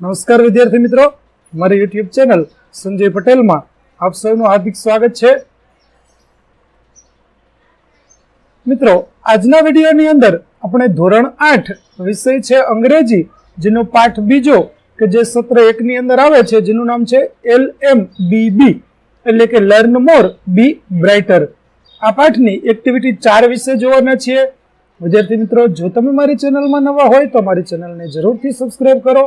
નમસ્કાર વિદ્યાર્થી મિત્રો. મારી યુટ્યુબ ચેનલ સંજય પટેલમાં આપ સૌનું હાર્દિક સ્વાગત છે. મિત્રો, આજના વિડીયોની અંદર આપણે ધોરણ આઠ વિષય છે અંગ્રેજી, જેનો પાઠ બીજો કે જે સત્ર એકની અંદર આવે છે, જેનું નામ છે એલ એમ બી બી, એટલે કે લર્ન મોર, બી બ્રાઇટર. આ પાઠની એક્ટિવિટી ચાર વિશે જોવાના છીએ. વિદ્યાર્થી મિત્રો, જો તમે મારી ચેનલમાં નવા હોય તો મારી ચેનલને જરૂરથી સબસ્ક્રાઈબ કરો.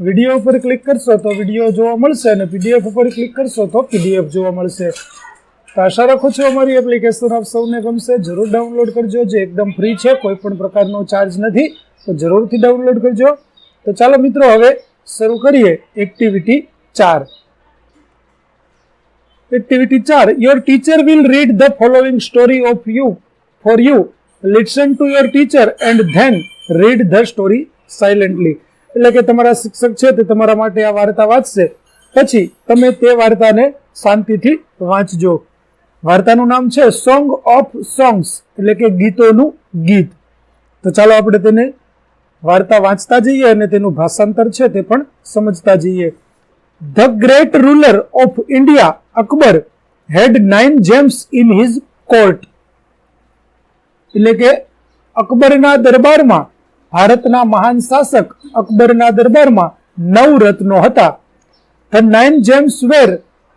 વીડિયો ઉપર ક્લિક કરશો તો વીડિયો જોવા મળશે અને પીડીએફ ઉપર ક્લિક કરશો તો પીડીએફ જોવા મળશે. તો આશા રાખું છું અમારી એપ્લિકેશન આપ સૌને ગમશે. જરૂર ડાઉનલોડ કરજો. જે એકદમ ફ્રી છે, કોઈ પણ પ્રકારનો ચાર્જ નથી, તો જરૂરથી ડાઉનલોડ કરજો. તો ચાલો મિત્રો, હવે શરૂ કરીએ. એક્ટિવિટી ચાર. એક્ટિવિટી ચાર. Your teacher will read the following story of you for you listen to your teacher and then read the story silently એટલે કે તમારા શિક્ષક છે તે તમારા માટે આ વાર્તા વાંચશે. પછી તમે તે વાર્તાને શાંતિથી વાંચજો. વાર્તાનું નામ છે સોંગ ઓફ સોંગ્સ એટલે કે ગીતોનું ગીત. તો ચાલો આપણે તેને વાર્તા વાંચતા જઈએ અને તેનું ભાષાંતર છે તે પણ સમજતા જઈએ. The great ruler of India Akbar had nine gems in his court એટલે કે અકબરના દરબારમાં ભારતના મહાન શાસક અકબરના દરબારમાં નવ રત્નો હતા. The nine gems were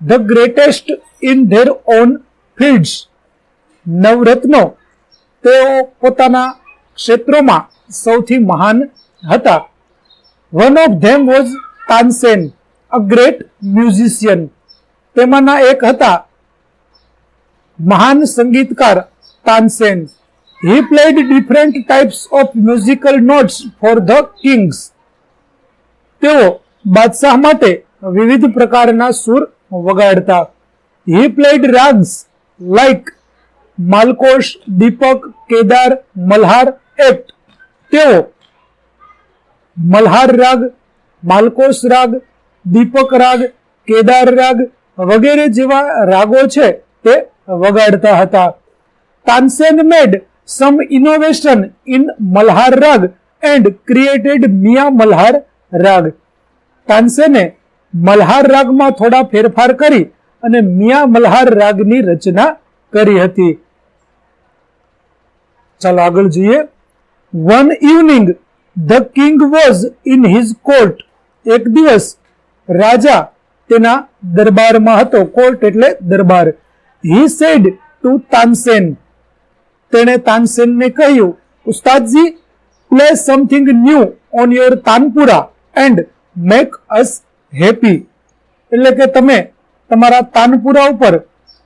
the greatest in their own fields નવરત્નો તેઓ પોતાના ક્ષેત્રોમાં સૌથી મહાન હતા. One of them was Tansen a great musician તેમાંના એક હતા મહાન સંગીતકાર Tansen he played different types of musical notes for the kings તેઓ બાદશાહ માટે વિવિધ પ્રકારના સુર વગાડતા. He played ragas like Malkauns Deepak Kedar Malhar act તેઓ મલ્હાર રાગ માલકોશ રાગ દીપક રાગ કેદાર રાગ વગેરે જેવા રાગો છે તે વગાડતા હતા. Tansen made some innovation in Malhar raga and created મિયા મલ્હાર રાગ તાનસેને મલ્હાર રાગમાં થોડા ફેરફાર કરી અને મિયા મલ્હાર રાગની રચના કરી હતી. ચાલો આગળ જોઈએ. One evening the king was in his court એક દિવસ, રાજા તેના દરબારમાં હતો. કોર્ટ એટલે દરબાર. હી સેડ ટુ તાનસેન તેણે તાનસેનને કહ્યું, ઉસ્તાદજી play something new on your tanpura and make us happy એટલે કે તમે તમારા તાનપુરા ઉપર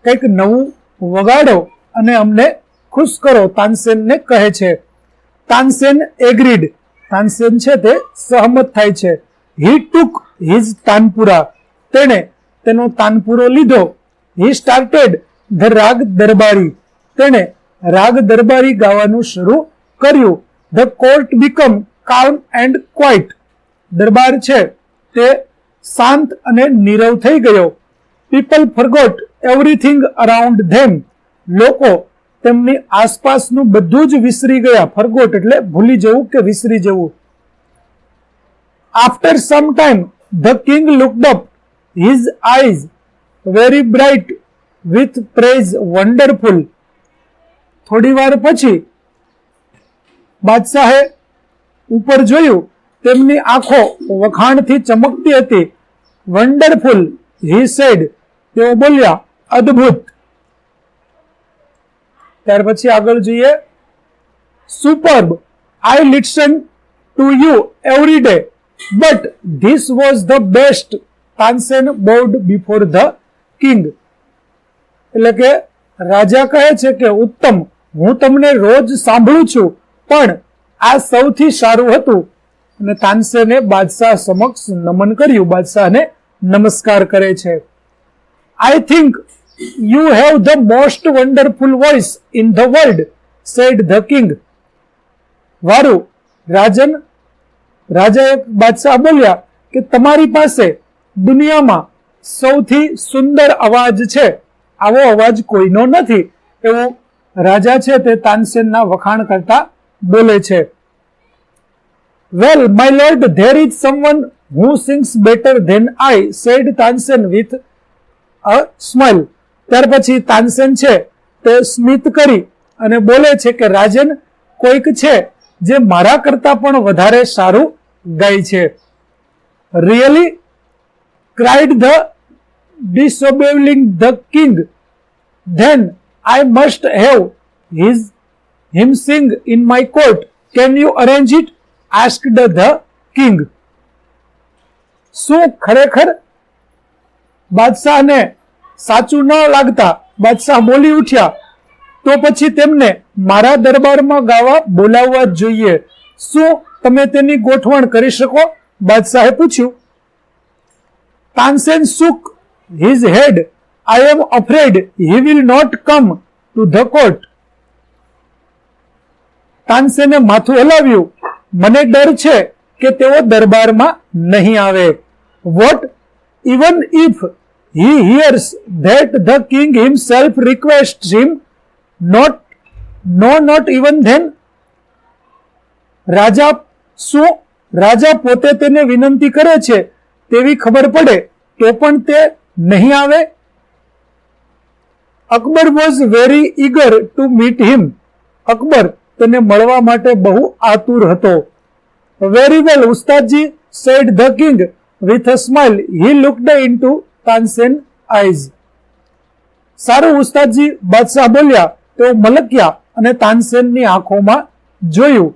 કંઈક નવું વગાડો અને અમને ખુશ કરો, તાનસેનને કહે છે. તાનસેન એગ્રીડ તાનસેન છે તે સહમત થાય છે. હી ટુક હિઝ તાનપુરા તેણે તેનો તાનપુરો લીધો. હી સ્ટાર્ટેડ ધ રાગ દરબારી તેણે રાગ દરબારી ગાવાનું શરૂ કર્યું. The court become calm and quiet દરબાર છે તે શાંત અને નીરવ થઈ ગયો. People forgot everything around them લોકો તેમની આસપાસનું બધું જ વિસરી ગયા. ફરગોટ એટલે ભૂલી જવું કે વિસરી જવું. After some time the king looked up his eyes very bright with praise wonderful થોડી વાર પછી બાદશાહે ઉપર જોયું, તેમની આંખો વખાણથી ચમકતી હતી. વન્ડરફુલ હી સેડ તેઓ બોલ્યા, અદ્ભુત. ત્યાર પછી આગળ જોઈએ. Superb I listen to you every day but this was the best Tansen bowed before the king એટલે કે રાજા કહે છે કે ઉત્તમ હું તમને રોજ સાંભળું છું, પણ આ સૌથી સારું હતું. અને તાનસેને બાદશાહ સમક્ષ નમન કર્યું. બાદશાહને નમસ્કાર કરે છે. I think you have the most wonderful voice in the world said the king વારું, રાજન રાજાએ બાદશાહ બોલ્યા કે તમારી પાસે દુનિયામાં સૌથી સુંદર અવાજ છે. આવો અવાજ કોઈનો નથી. એવું રાજા છે તે તાનસેનના વખાણ કરતા બોલે છે. Well my lord there is someone who sings better than I said Tansen with a smile ત્યાર પછી તાનસેન છે તે સ્મિત કરી અને બોલે છે કે, રાજન, કોઈક છે જે મારા કરતા પણ વધારે સારું ગાય છે. Really cried the disbelieving the king Then I must have his him sing in my court. Can you arrange it? asked the king. શું ખરેખર બાદશાહને સાચું ન લાગતા બાદશાહ બોલી ઉઠ્યા તો પછી તેમને મારા દરબારમાં ગાવા બોલાવવા જ જોઈએ શું તમે તેની ગોઠવણ કરી શકો બાદશાહે પૂછ્યું Tansen shook his head. I am afraid he will not come to the court. તાનસેને માથું હલાવ્યું. મને ડર છે કે તેઓ દરબારમાં નહીં આવે. What even if he hears that the king himself request him not no not even then રાજા શું, રાજા પોતે તેને વિનંતી કરે છે તેવી ખબર પડે તો પણ તે નહીં આવે? Akbar was very eager to meet him Akbar તેને મળવા માટે બહુ આતુર હતો. Very well Ustadji said the king with a smile he looked into Tansen eyes સારું, ઉસ્તાદજી, બાદશાહ બોલ્યા, તેઓ મલક્યા અને તાનસેનની આંખોમાં જોયું.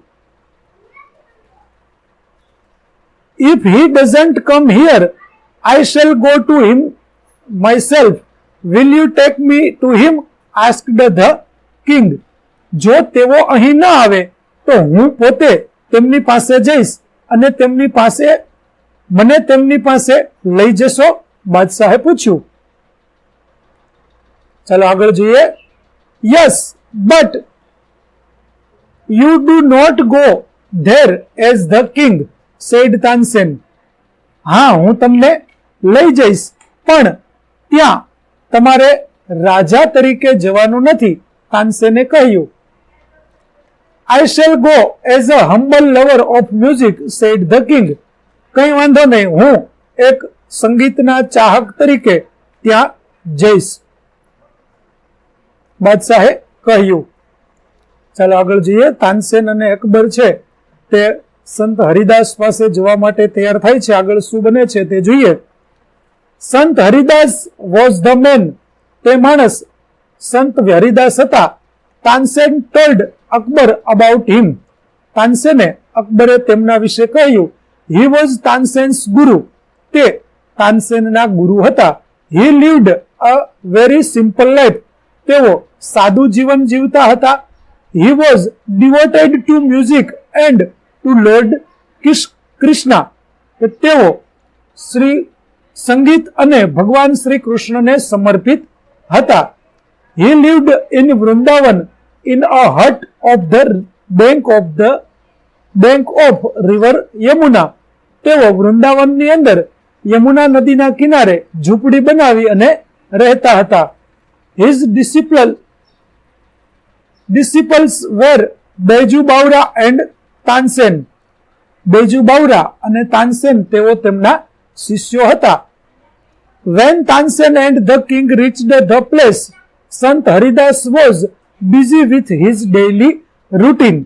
If he doesn't come here I shall go to him my myself. Will you take me to him asked the king જો તેઓ અહીં ન આવે, તો હું પોતે તેમની પાસે જઈશ અને તેમની પાસે, મને તેમની પાસે લઈ જશો? બાદશાહે પૂછ્યું. ચાલો આગળ જોઈએ. Yes but you do not go there as the king said Tansen હા, હું તમને લઈ જઈશ, પણ ત્યાં તમારે રાજા તરીકે જવાનું નથી તાનસેને કહ્યું. I shall go as a humble lover of music said the king કંઈ વાંધો નહીં, હું એક સંગીતના ચાહક તરીકે ત્યાં જઈશ. બાદશાહે કહ્યું, ચાલો આગળ જઈએ તાનસેન અને અકબર છે, તે સંત હરિદાસ પાસે જવા માટે તૈયાર થાય છે. આગળ શું બને છે તે જોઈએ. સંત હરિદાસ વોઝ ધ મેન તે માણસ સંત હરિદાસ હતા. Tansen told Akbar about him તાનસેને અકબરે તેમના વિશે કહ્યું હી વોઝ તાનસેન્સ ગુરુ. તે તાનસેનના ગુરુ હતા. He lived a very simple life તેઓ સાદું જીવન જીવતા હતા. He was devoted to music and to lord Krishna કે તેઓ શ્રી સંગીત અને ભગવાન શ્રી કૃષ્ણને સમર્પિત હતા. He lived in Vrindavan in a hut of the bank of the bank of river Yamuna તેઓ વૃંદાવનની અંદર યમુના નદીના કિનારે ઝૂંપડી બનાવી અને રહેતા હતા. His disciple disciples were Baiju Bawra and Tansen Baiju Bawra અને તાનસેન તેઓ તેમના શિષ્યો હતા. When Tansen and the king reached the place Sant Haridas was busy with his daily routine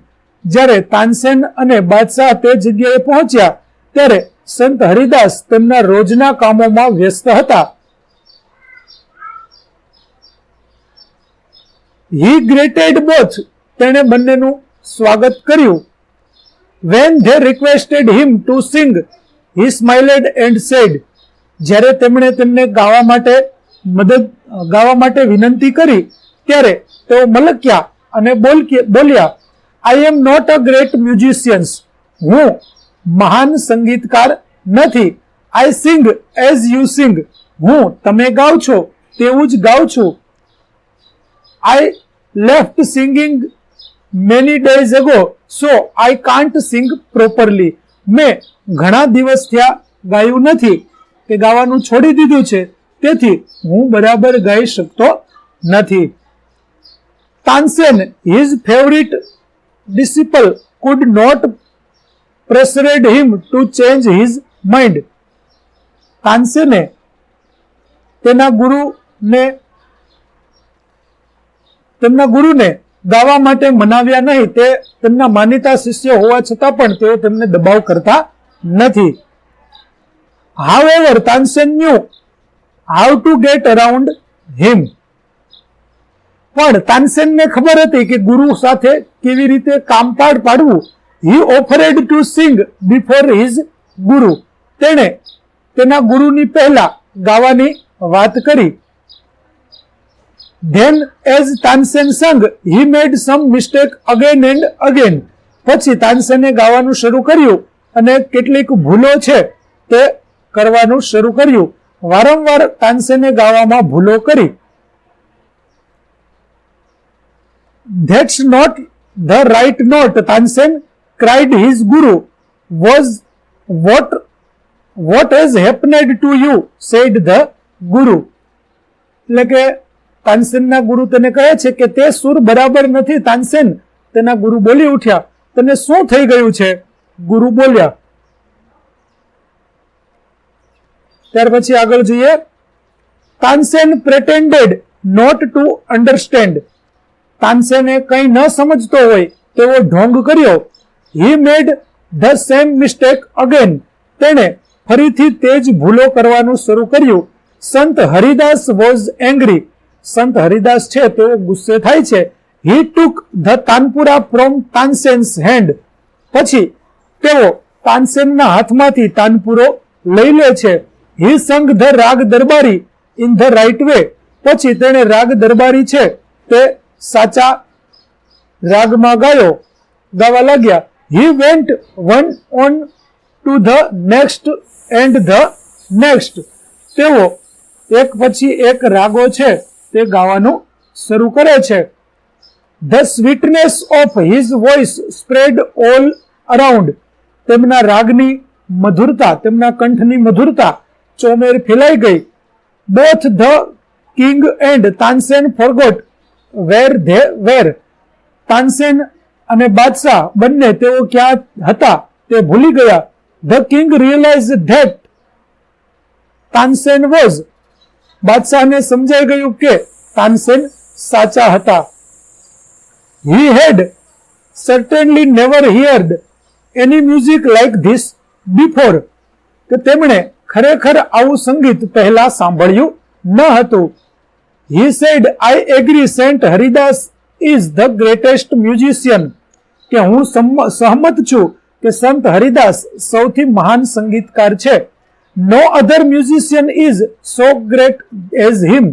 જ્યારે તાનસેન અને બાદશાહ તે જગ્યાએ પહોંચ્યા, ત્યારે સંત હરિદાસ તેમના રોજના કામોમાં વ્યસ્ત હતા. હી ગ્રેટેડ બોથ તેણે બંનેનું સ્વાગત કર્યું. When they requested him to sing he smiled and said જ્યારે તેમણે તેમને ગાવા માટે મદદ, ગાવા માટે વિનંતી કરી, ત્યારે તેઓ મલક્યા અને બોલ્યા I am not a great musicians હું મહાન સંગીતકાર નથી. આઈ સિંગ એઝ યુ સિંગ હું તમે ગાવ છો, તેવું જ ગાઉં છું. I left singing many days ago so I can't sing properly મેં ઘણા દિવસ થયા ગાયું નથી કે ગાવાનું છોડી દીધું છે. તેથી હું બરાબર ગાઈ શકતો નથી. Tansen his favourite disciple could not pressured him to change his mind તાનસેને તેના ગુરુને તેમના ગુરુને ગાવા માટે મનાવ્યા નહીં. તે તેમના માનીતા શિષ્ય હોવા છતાં પણ તેઓ તેમને દબાવ કરતા નથી. However Tansen knew how to get around him પણ તાનસેનને ખબર હતી કે ગુરુ સાથે કેવી રીતે કામપાડ પાડવું. He offered to sing before his guru. તેણે તેના ગુરુની પહેલા ગાવાની વાત કરી. Then as Tansen sang he made some mistake again and again પછી તાનસેને ગાવાનું શરૂ કર્યું. અને કેટલીક ભૂલો છે તે કરવાનું શરૂ કર્યું. વારંવાર તાનસેને ગાવામાં ભૂલો કરી. That's not the right note Tansen cried his guru was what what has happened to you said the guru એટલે કે તાનસેનના ગુરુ તને કહે છે કે તે સુર બરાબર નથી. તાનસેન તેના ગુરુ બોલી ઉઠ્યા. તને શું થઈ ગયું છે? ગુરુ બોલ્યા. ત્યાર પછી આગળ જોઈએ. Tansen pretended not to understand તાનસેને કંઈ ન સમજતો હોય તેવો ઢોંગ કર્યો. He made the same mistake again તેણે ફરીથી તે જ ભૂલો કરવાનું શરૂ કર્યું. સંત હરિદાસ વોઝ એંગ્રી સંત હરિદાસ છે તેઓ ગુસ્સે થાય છે. He took the tanpura from Tansen's hand પછી તેઓ તાનસેનના હાથમાંથી તાનપુરો લઈ લે છે. He sang the raga Darbari, in the right way પછી તેણે રાગ દરબારી છે તે સાચા રાગમાં ગાયો. ગાવા લાગ્યા, he went one on to the next and the next. તેઓ એક પછી એક રાગો છે તે ગાવાનું શરૂ કરે છે. The sweetness of his voice spread all around તેમના રાગની મધુરતા, તેમના કંઠની મધુરતા ચોમેર ફેલાઈ ગઈ. Both the king and Tansen forgot where they were Tansen અને બાદશાહ બંને તેઓ ક્યાં હતા તે ભૂલી ગયા. The king realise that Tansen was બાદશાહને સમજાઈ ગયું કે તાનસેન સાચા હતા. He had certainly never heard any music like this before કે તેમણે ખરેખર આવું સંગીત પહેલા સાંભળ્યું ન હતું. He said I agree saint Haridas is the greatest musician કે હું સહમત છું કે સંત હરિદાસ સૌથી મહાન સંગીતકાર છે. No other musician is so great as him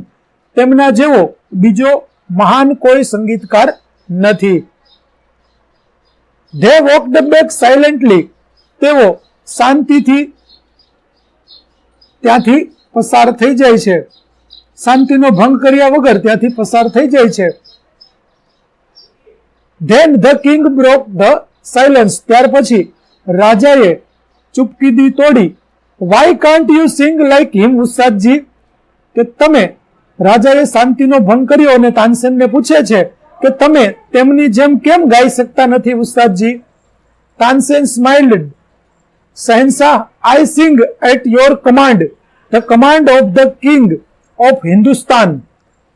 તેમના જેવો બીજો મહાન કોઈ સંગીતકાર નથી. ધે વોકડ બેક સાયલેન્ટલી તેઓ શાંતિથી ત્યાંથી પસાર થઈ જાય છે. શાંતિનો ભંગ કર્યા વગર ત્યાંથી પસાર થઈ જાય છે. Then the king broke the silence ત્યાર પછી રાજાએ ચૂપકીદી તોડી. Why can't you sing like him Ustadji? કે તમે રાજાએ શાંતિનો ભંગ કર્યો અને તાનસેનને પૂછે છે કે તમે તેમની જેમ કેમ ગાઈ શકતા નથી ઉસ્તાદજી? Tansen smiled Shahenshah I sing at your command the command of the king of Hindustan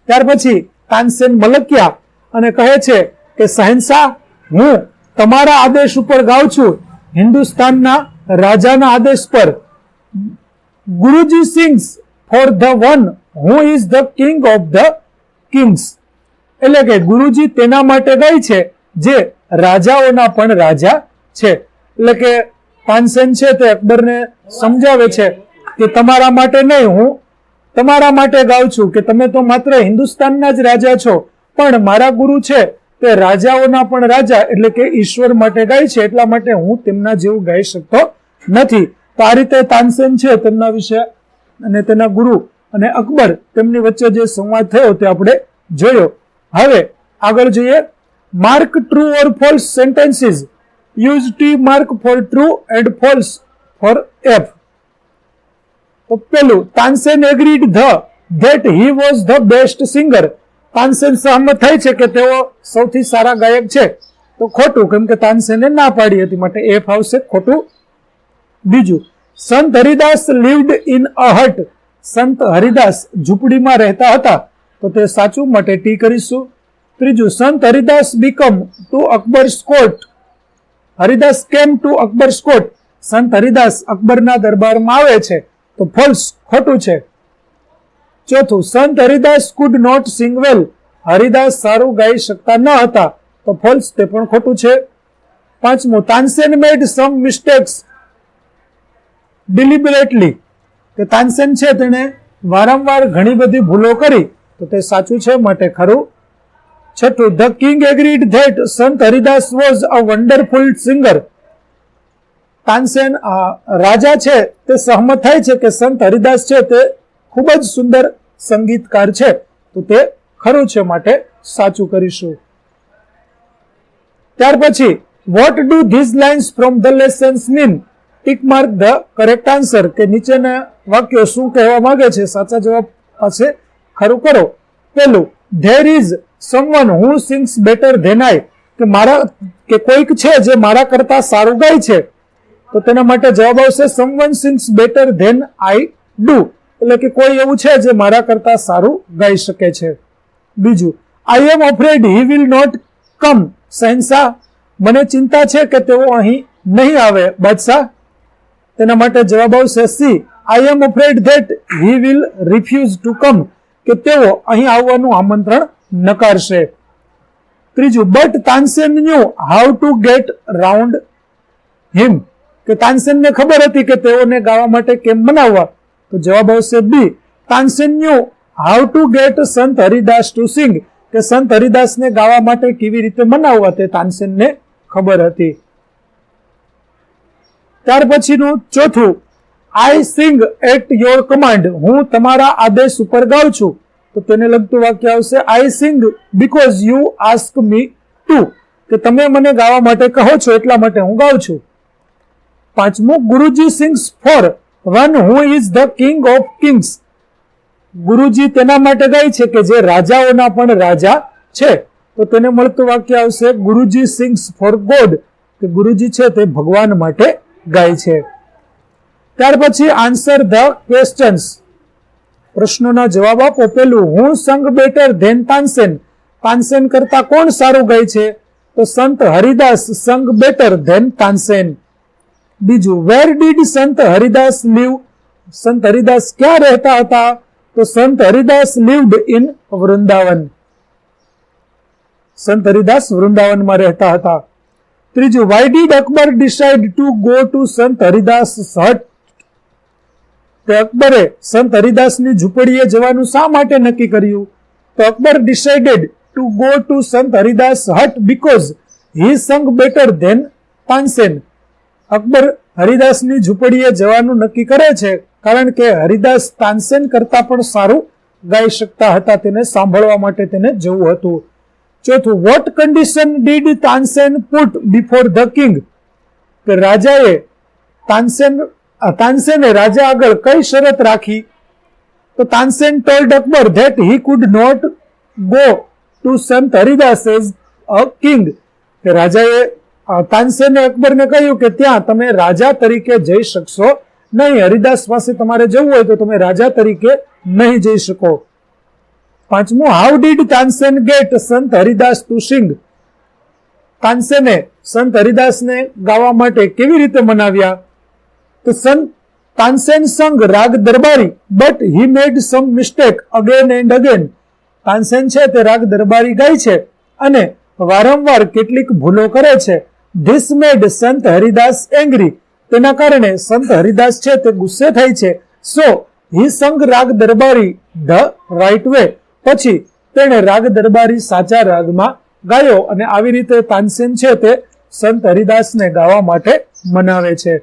ત્યાર પછી તાનસેન મલકિયા અને કહે છે કે શહેનશાહ હું તમારા આદેશ ઉપર ગાઉં છું. હિન્દુસ્તાનના રાજાના આદેશ પર. Guruji sings for the one who is the king of the kings એટલે કે ગુરુજી તેના માટે ગાય છે, જે રાજાઓના પણ રાજા છે. એટલે કે તાનસેન છે તે અકબરને સમજાવે છે કે તમારા માટે નહીં, હું તમારા માટે ગાઉં છું કે તમે તો માત્ર હિન્દુસ્તાનના જ રાજા છો, પણ મારા ગુરુ છે તે રાજાઓના પણ રાજા, એટલે કે ઈશ્વર માટે ગાય છે, એટલા માટે હું તેમના જેવું ગાઈ શકતો નથી. તો આ રીતે તાનસેન છે તેમના વિશે અને તેના ગુરુ અને અકબર તેમની વચ્ચે જે સંવાદ થયો તે આપણે જોયો. હવે આગળ જોઈએ mark true or false sentences use T mark for true and false for F તો પેલું, Tansen agreed the that he was the best singer Tansen સહમત થાય છે કે તેઓ સૌથી સારા ગાયક છે? તો ખોટું, કેમ કે તાનસેને ના પાડી હતી, માટે એફ આવશે ખોટું. બીજું, સંત હરિદાસ લિવ્ડ ઇન અ હટ સંત હરિદાસ ઝૂંપડીમાં રહેતા હતા. તો તે સાચું માટે ટી કરીશું. ત્રીજું, સંત હરિદાસ બીકમ ટુ અકબર સ્કોટ. Haridas came to Akbar Scott? સંત હરિદાસ અકબરના દરબારમાં આવે છે. તો ફોલ્સ ખોટું છે. ચોથું, Sant Haridas could not sing Haridas સારું ગાઈ શકતા ન હતા. તો ફોલ્સ તે પણ ખોટું છે. પાંચમું, તાનસેન મેડ સમ મિસ્ટેક્સ ડિલિબરેટલી. કે તાનસેન છે તેણે વારંવાર ઘણી બધી ભૂલો કરી. તો તે સાચું છે માટે ખરું. છઠ્ઠું the king agreed that Sant Haridas was a wonderful singer Tansen રાજા છે, તે સહમત થાય છે કે સંત હરિદાસ છે તે ખૂબ જ સુંદર સંગીતકાર છે. તો તે ખરું છે માટે સાચું કરીશું. ત્યાર પછી what do these lines from the lessons mean tick mark the correct answer, કે નીચેના વાક્યો શું કહેવા માંગે છે, સાચા જવાબ પાસે ખરું કરો. પેલું there is someone who sings better than I કે મારા, કે કોઈક છે જે મારા કરતા સારું ગાય છે. તો તેના માટે જવાબ આવશે someone sings better than I do એટલે કે કોઈ એવું છે જે મારા કરતા સારું ગાઈ શકે છે. બીજું I am afraid he will not come Shahenshah મને ચિંતા છે કે તેઓ અહીં નહીં આવે. બાદશાહ, તેના માટે જવાબ આવશે C I am afraid that he will refuse to come કે તેઓ અહીં આવવાનું આમંત્રણ નકારશે. ત્રીજું, but Tansen knew how to get round him. કે તાનસેનને ખબર હતી કે તેઓને ગાવા માટે કેમ બનાવવા. તો જવાબ આવશે B. Tansen knew how to get Sant Haridas to સિંગ. કે સંત હરિદાસને ગાવા માટે કેવી રીતે મનાવવા તે તાનસેનને ખબર હતી. ત્યાર પછીનું ચોથું I sing at your command હું તમારા આદેશ ઉપર ગાઉં છું. તો તેને લગતું વાક્ય આવશે I sing because you ask me to કે તમે મને ગાવા માટે કહો છો એટલા માટે હું ગાઉં છું. પાંચમું Guruji sings for one who is the king of kings ગુરુજી તેના માટે ગાય છે કે જે રાજાઓના પણ રાજા છે. તો તેને મળતું વાક્ય આવશે ગુરુજી સિંગ્સ ફોર ગોડ કે ગુરુજી છે તે ભગવાન માટે ગાય છે. ત્યાર પછી આન્સર ધ ક્વેશ્ચન્સ પ્રશ્નોના જવાબ આપો. પેલું, હું સંગ બેટર ધેન તાનસેન તાનસેન કરતા કોણ સારું ગાય છે? તો સંત હરિદાસ સંગ બેટર ધેન તાનસેન બીજું વેર ડીડ સંત હરિદાસ લીવ સંત હરિદાસ ક્યાં રહેતા હતા? તો સંત હરિદાસ લીવડ ઇન વૃંદાવન. સંત હરિદાસ વૃંદાવનમાં રહેતા હતા. ત્રીજું why did Akbar decide to go to Sant Haridas hut? તે અકબરે સંત હરિદાસની ઝૂંપડીએ જવાનું શા માટે નક્કી કર્યું? તો Akbar decided to go to Sant Haridas hut because he sang better than Tansen Akbar હરિદાસની ઝૂંપડીએ જવાનું નક્કી કરે છે કારણ કે હરિદાસ તાનસેન કરતા પણ સારું ગાઈ શકતા હતા તેને સાંભળવા માટે તેને જવું હતું. ચોથું what condition did Tansen put before the king કે રાજાએ તાનસેન તાનસેને રાજા આગળ કઈ શરત રાખી? તો Tansen told Akbar that he could not go to Sant Haridas as a, king. કે રાજાએ તાનસેને અકબરને કહ્યું કે ત્યાં તમે રાજા તરીકે જઈ શકશો નહીં. હરિદાસ પાસે તમારે જવું હોય તો તમે રાજા તરીકે નહીં જઈ શકો. પાંચમું how did Tansen gate Sant Haridas to sing તાનસેને સંત હરિદાસને ગાવા માટે કેવી રીતે મનાવ્યા? તો સંત Tansen sang raag Darbari but he made some mistake again and again Tansen છે તે રાગ દરબારી ગાય છે અને વારંવાર કેટલીક ભૂલો કરે છે. ધીસ મેડ સંત હરિદાસ એંગ્રી તેના કારણે સંત હરિદાસ છે તે ગુસ્સે થાય છે. સો હી સંગ રાગ દરબારી ધ રાઇટ વે પછી તેણે રાગ દરબારી સાચા રાગમાં ગાયો અને આવી રીતે તાનસેન છે તે સંત હરિદાસને ગાવા માટે મનાવે છે.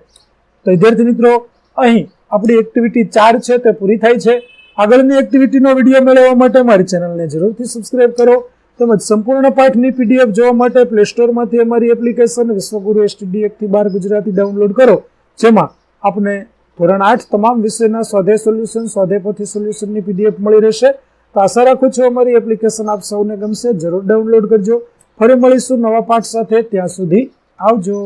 તો વિદ્યાર્થી મિત્રો, અહીં આપણી એક્ટિવિટી ચાર છે, તે પૂરી થાય છે. આગળની એક્ટિવિટીનો વીડિયો મેળવવા માટે મારી ચેનલને જરૂરથી સબસ્ક્રાઇબ કરો. તેમજ સંપૂર્ણ પાઠની પીડીએફ જોવા માટે પ્લે સ્ટોરમાંથી અમારી એપ્લિકેશન વિશ્વગુરુ એસટીડી એકથી બાર ગુજરાતી ડાઉનલોડ કરો. જેમાં આપને ધોરણ આઠ તમામ વિષયના સ્વાધે સોલ્યુશન સ્વાધ્યાય પોથી સોલ્યુશનની પીડીએફ મળી રહેશે. તો આશા રાખું છું અમારી એપ્લિકેશન આપ સૌને ગમશે. જરૂર ડાઉનલોડ કરજો. ફરી મળીશું નવા પાઠ સાથે. ત્યાં સુધી આવજો.